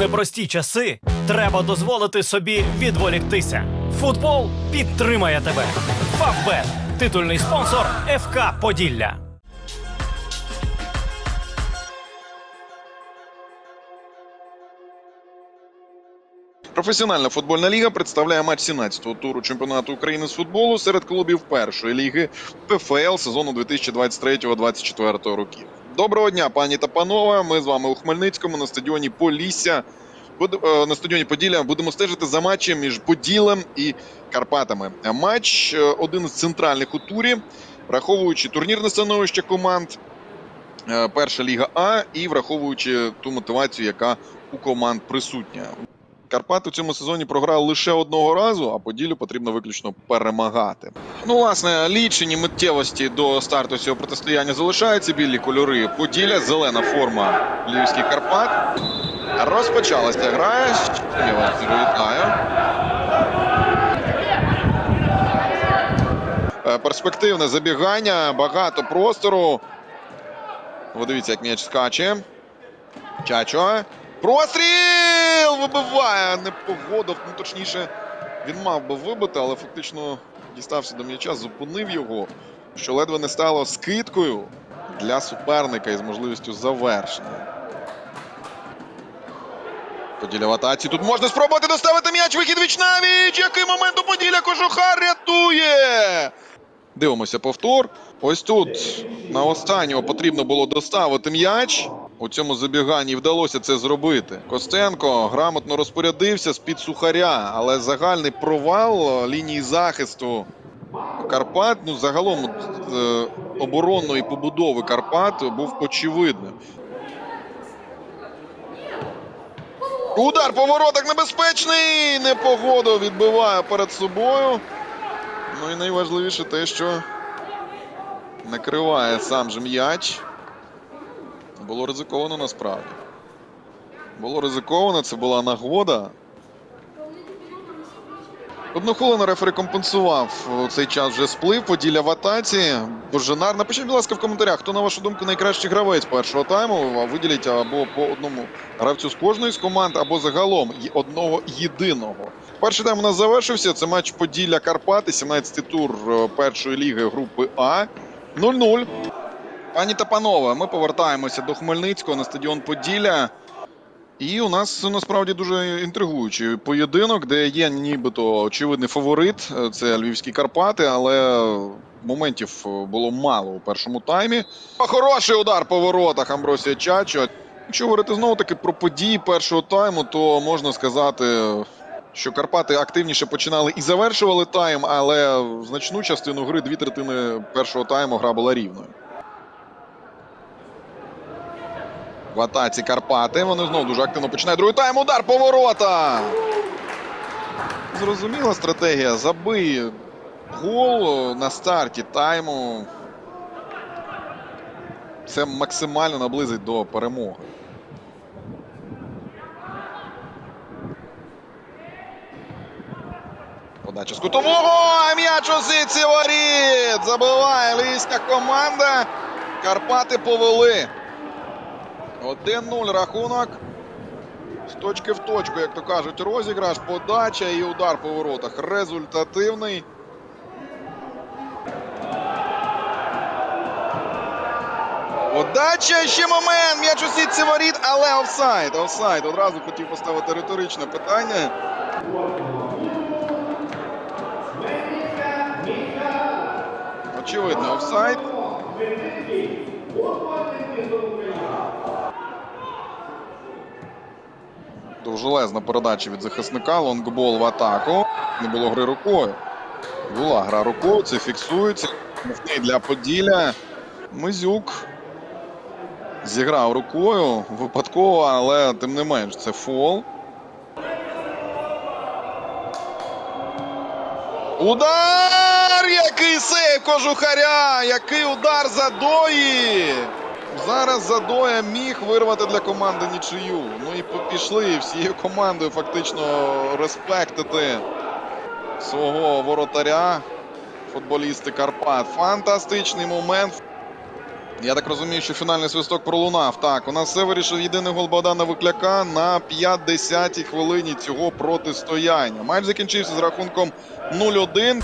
непрості часи треба дозволити собі відволіктися. Футбол підтримає тебе. Фавбет титульний спонсор ФК Поділля. Професіональна футбольна ліга представляє матч 17-го туру чемпіонату України з футболу серед клубів першої ліги ПФЛ сезону 2023-2024 років. Доброго дня, пані та панове. Ми з вами у Хмельницькому на стадіоні Полісся. Е, На стадіоні Поділля будемо стежити за матчем між Поділем і Карпатами. Матч е, один з центральних у турі, враховуючи турнірне становище команд, е, перша ліга А і враховуючи ту мотивацію, яка у команд присутня. Карпати в цьому сезоні програли лише одного разу, а Поділлю потрібно виключно перемагати. Ну, власне, лічені миттєвості до старту цього протистояння залишаються. Білі кольори Поділля, зелена форма Львівських Карпат. Розпочалася гра. Я вас вітаю. Перспективне забігання, багато простору. Подивіться, як м'яч скаче. Чачо. Простріл! Вибиває! Не погодив. Ну, точніше, він мав би вибити, але фактично дістався до м'яча, зупинив його, що ледве не стало скидкою для суперника із можливістю завершення. Поділя в атаці. Тут можна спробувати доставити м'яч. Вихід віч на віч. Який момент у Поділля Кожухар рятує! Дивимося повтор. Ось тут на останнього потрібно було доставити м'яч. У цьому забіганні вдалося це зробити. Костенко грамотно розпорядився з-під сухаря, але загальний провал лінії захисту Карпат, ну загалом е, оборонної побудови Карпат був очевидним. Удар по воротах небезпечний! Непогоду відбиває перед собою. Ну і найважливіше те, що накриває сам же м'яч. Було ризиковано насправді. Було ризиковано, це була нагода. Одну хвилину рефері компенсував цей час вже сплив, поділя в атаці. Боженар. Напишіть, будь ласка, в коментарях, хто, на вашу думку, найкращий гравець першого тайму. Виділіть або по одному гравцю з кожної з команд, або загалом одного єдиного. Перший тайм у нас завершився. Це матч Поділля Карпати, 17-й тур е, першої ліги групи А. 0-0. Пані та панове, ми повертаємося до Хмельницького на стадіон Поділля. І у нас насправді дуже інтригуючий поєдинок, де є нібито очевидний фаворит. Це львівські Карпати, але моментів було мало у першому таймі. Хороший удар по воротах Амбросія Чачо. Якщо говорити знову таки про події першого тайму, то можна сказати, що Карпати активніше починали і завершували тайм, але значну частину гри, дві третини першого тайму, гра була рівною. В атаці Карпати. Вони знову дуже активно починають другий тайм. Удар по ворота. Зрозуміла стратегія. Забий гол на старті тайму. Це максимально наблизить до перемоги. Подача з кутового. М'яч у сітці воріт. Забиває львівська команда. Карпати повели. 1-0 рахунок. З точки в точку, як то кажуть, розіграш, подача і удар по воротах. Результативний. Подача, ще момент. М'яч у воріт, але офсайд. Офсайд. Одразу хотів поставити риторичне питання. Очевидно, офсайд. Довжелезна передача від захисника. Лонгбол в атаку. Не було гри рукою. Була гра рукою, це фіксується. Мовний для Поділля. Мизюк зіграв рукою випадково, але тим не менш це фол. Удар! Який сейв кожухаря! Який удар Задої! Зараз Задоя міг вирвати для команди нічию. Ну і пішли всією командою фактично респектити свого воротаря. Футболісти Карпат. Фантастичний момент. Я так розумію, що фінальний свисток пролунав. Так, у нас все вирішив єдиний гол Богдана Викляка на 50-й хвилині цього протистояння. Матч закінчився з рахунком 0-1.